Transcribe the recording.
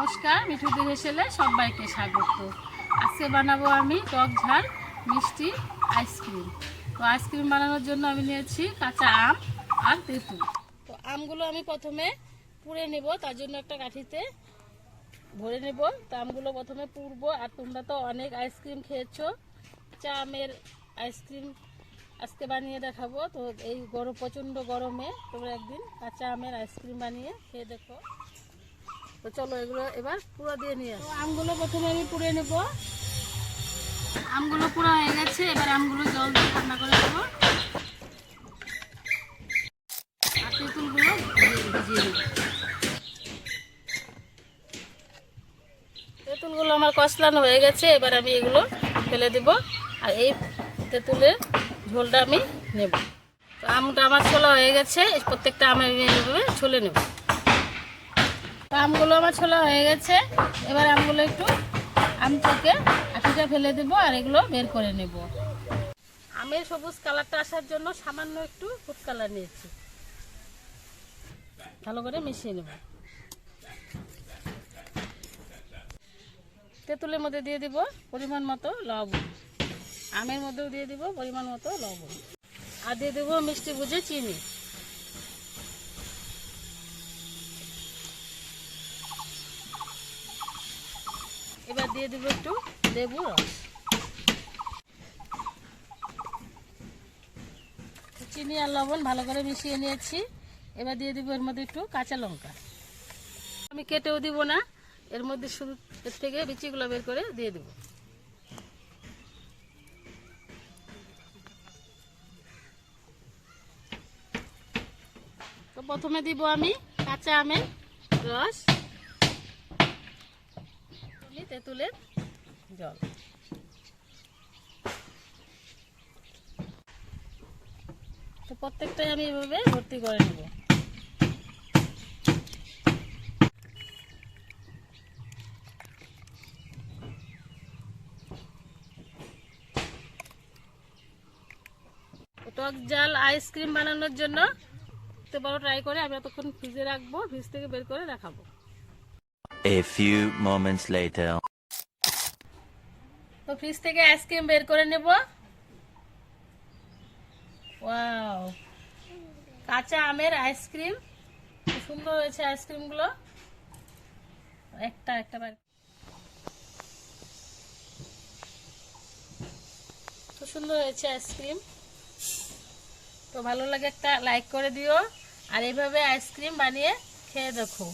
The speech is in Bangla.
নমস্কার, মিঠু মিঠুদের হেসেলে সবাইকে স্বাগত। আজকে বানাবো আমি টক ঝাল মিষ্টি আইসক্রিম। তো আইসক্রিম বানানোর জন্য আমি নিয়েছি কাঁচা আম আর তেঁতুল। তো আমগুলো আমি প্রথমে পুড়ে নেব, তার জন্য একটা কাঠিতে ভরে নেব। তো আমগুলো প্রথমে পুড়বো, আর তোমরা তো অনেক আইসক্রিম খেয়েছো। চা আমের আইসক্রিম আজকে বানিয়ে দেখাবো। তো এই গরম, প্রচণ্ড গরমে তোমরা একদিন কাঁচা আমের আইসক্রিম বানিয়ে খেয়ে দেখো। তো চলো এগুলো এবার পুরো দিয়ে নিয়ে আসি। আমগুলো প্রথমে আমি পুড়ে নেব। আমগুলো পুরো হয়ে গেছে, এবার আমগুলো জল দিয়ে ঠান্ডা করে দেবো আর তেঁতুলগুলো ভিজিয়ে নেব। তেঁতুলগুলো আমার কষলানো হয়ে গেছে, এবার আমি এগুলো ফেলে দেব। আর এই তেঁতুলের ঝোলটা আমি নেব। তো আমটা আমার ছোলা হয়ে গেছে প্রত্যেকটা আম এভাবে ছুলে নেব। আমগুলো আমার ছোলা হয়ে গেছে। এবার আমগুলো একটু আম থেকে আটিটা ফেলে দেবো আর এগুলো বের করে নেব। আমের সবুজ কালারটা আসার জন্য সামান্য একটু ফুড কালার নিয়েছি। ভালো করে মিশিয়ে নেব। তেঁতুলের মধ্যে দিয়ে দিব পরিমাণ মতো লবণ। আমের মধ্যেও দিয়ে দিব পরিমাণ মতো লবণ। আর দিয়ে দেবো মিষ্টি বুঝে চিনি। দিয়ে দিব একটু লেবু রস। চিনি আর লবণ ভালো করে মিশিয়ে নিয়েছি। এবার দিয়ে দেবো এর মধ্যে একটু কাঁচা লঙ্কা। আমি কেটেও দিব না, এর মধ্যে শুধু এর থেকে বিচিগুলো বের করে দিয়ে দেব। তো প্রথমে দিব আমি কাঁচা আমের রস। আমি তেঁতুলের জল। তো প্রত্যেকটাই আমি এভাবে ভর্তি করে নেব। টক জাল আইসক্রিম বানানোর জন্য তো বড় ট্রাই করে আমি এতক্ষণ ফ্রিজে রাখব ফ্রিজ থেকে বের করে দেখাবো। A few moments later. তো ফ্রিজ থেকে আইসক্রিম বের করে নেব। ওয়াও কাঁচা আমের আইসক্রিম সুন্দর হয়েছে আইসক্রিমগুলো একটা একটা বার। সুন্দর হয়েছে আইসক্রিম তো ভালো লাগে একটা লাইক করে দিও। আর এইভাবে আইসক্রিম বানিয়ে খেয়ে দেখো।